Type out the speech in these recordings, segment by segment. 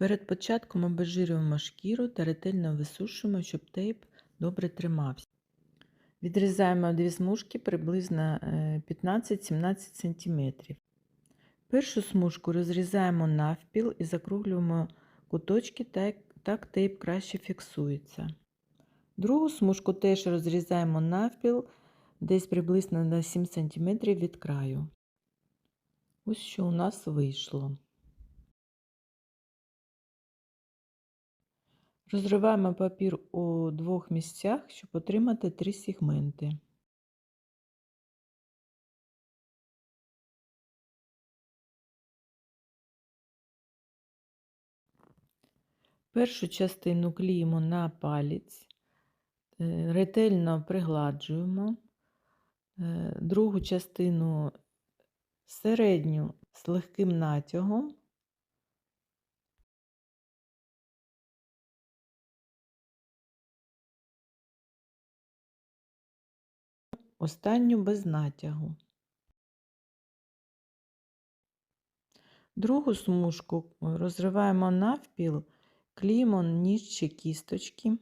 Перед початком обезжирюємо шкіру та ретельно висушуємо, щоб тейп добре тримався. Відрізаємо дві смужки приблизно е, 15-17 см. Першу смужку розрізаємо навпіл і закруглюємо куточки, так, так тейп краще фіксується. Другу смужку теж розрізаємо навпіл, десь приблизно на 7 см від краю. Ось що у нас вийшло. Розриваємо папір у двох місцях, щоб отримати три сегменти. Першу частину клеїмо на палець, е, ретельно пригладжуємо, е, другу частину середню з легким натягом. Останню без натягу. Другу смужку розриваємо навпіл, клеїмо нижче кісточки,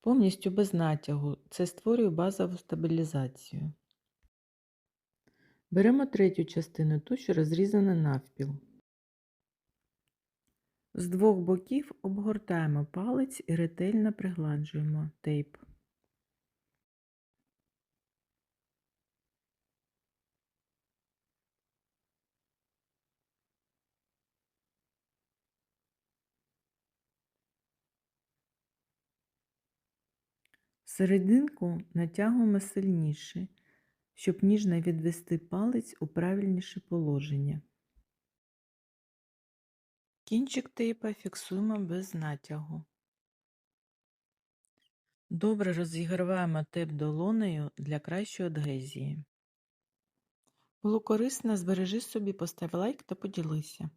повністю без натягу. Це створює базову стабілізацію. Беремо третю частину, ту, що розрізана навпіл. З двох боків обгортаємо палець і ретельно пригладжуємо тейп. Серединку натягуємо сильніше, щоб ніжно відвести палець у правильніше положення. Кінчик тейпа фіксуємо без натягу. Добре розігріваємо тейп долонею для кращої адгезії. Було корисно, збережи собі, постав лайк та поділися.